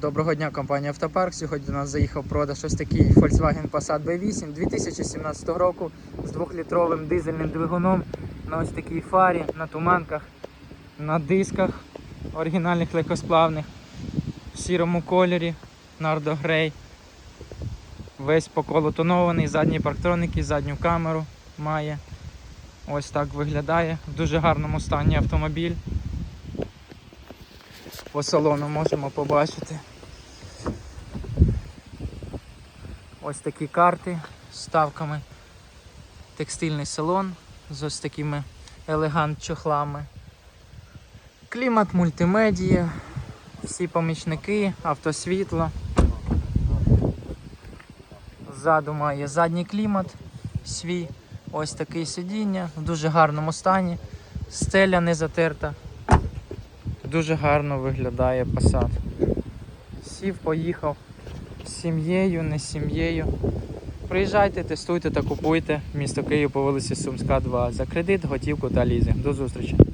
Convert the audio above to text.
Доброго дня, компанія Автопарк. Сьогодні до нас заїхав продаж ось такий Volkswagen Passat B8 2017 року з 2-літровим дизельним двигуном на ось такій фарі, на туманках, на дисках оригінальних легкосплавних, в сірому кольорі, Nardo Grey. Весь по колу тонований, задні парктроники, задню камеру має. Ось так виглядає. В дуже гарному стані автомобіль. По салону можемо побачити. Ось такі карти з ставками. Текстильний салон з ось такими елегант чохлами. Клімат мультимедія, всі помічники, автосвітло. Ззаду має задній клімат свій. Ось таке сидіння в дуже гарному стані. Стеля не затерта. Дуже гарно виглядає Passat. Сів, поїхав з сім'єю, не з сім'єю. Приїжджайте, тестуйте та купуйте. Місто Київ по вулиці Сумська, 2 за кредит, готівку та лізинг. До зустрічі.